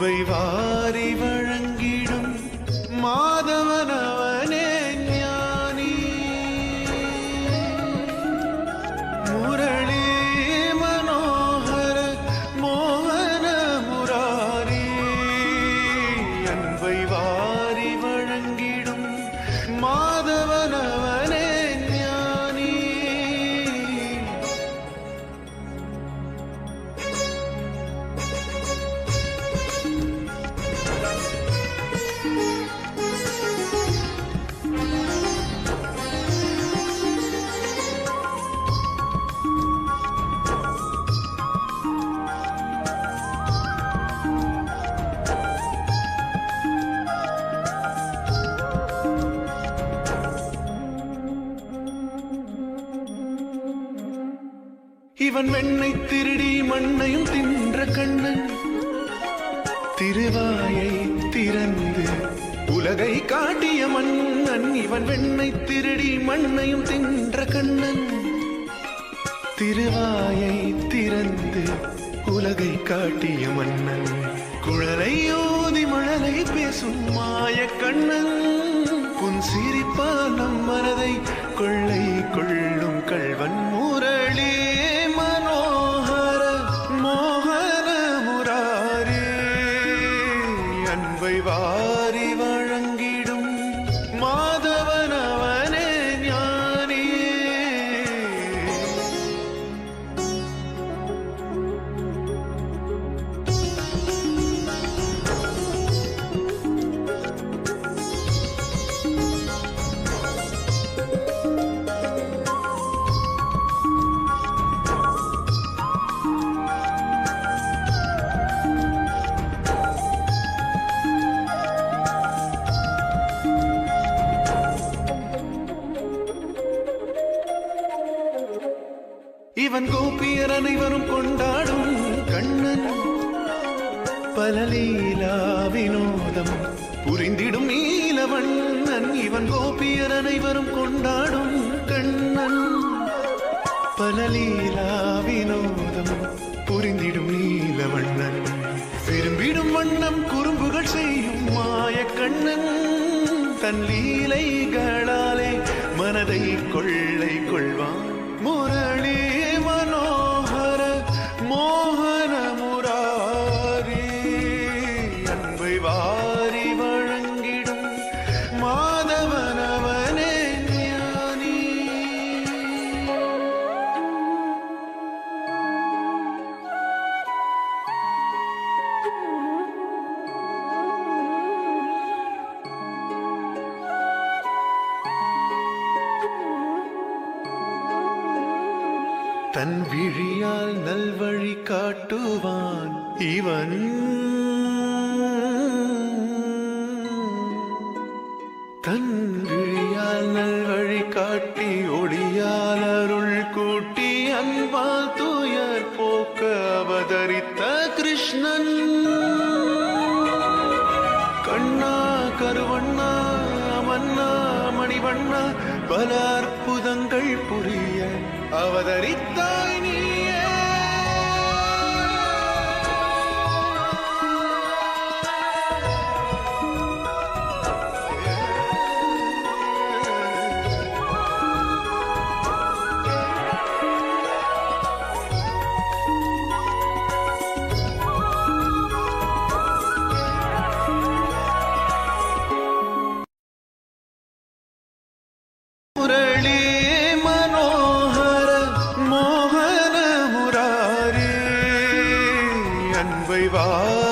அன்பை இவன் வெண்ணை திருடி மண்ணையும் தின்ற கண்ணன். திருவாயை திறந்து உலகை காட்டிய மன்னன். இவன் வெண்ணை திருடி மண்ணையும் தின்ற கண்ணன். திருவாயை திறந்து உலகை காட்டிய மன்னன். குழலை ஓதி மழலை பேசும் மாய கண்ணன். புன் சிரிப்பா நம் மனதை கொள்ளை கொள்ளும் கள்வன். இவன் கோபியர் அனைவரும் கொண்டாடும் கண்ணன். பலலீலா வினோதம் புரிந்திடும் நீலவண்ணன். இவன் கோபியர் அனைவரும் கொண்டாடும் கண்ணன். பலலீலா வினோதம் புரிந்திடும் நீலவண்ணன். விரும்பிடும் வண்ணம் குறும்புகள் செய்யும் மாய கண்ணன் தன் லீலைகளாலே மனதை கொள்ள தன் விழியால் நல்வழி காட்டுவான் இவன். தன் விழியால் நல்வழி காட்டி ஒளியால் அருள் கூட்டி அன்பால் தூயர் போக்க அவதரித்த கிருஷ்ணன். கண்ணா கருவண்ணா மன்னா மணிவண்ணா பல அற்புதங்கள் புரிய அவதரித்தாய் நீ. முரளி மனோகர மோகன முராரி அன்பை வாரி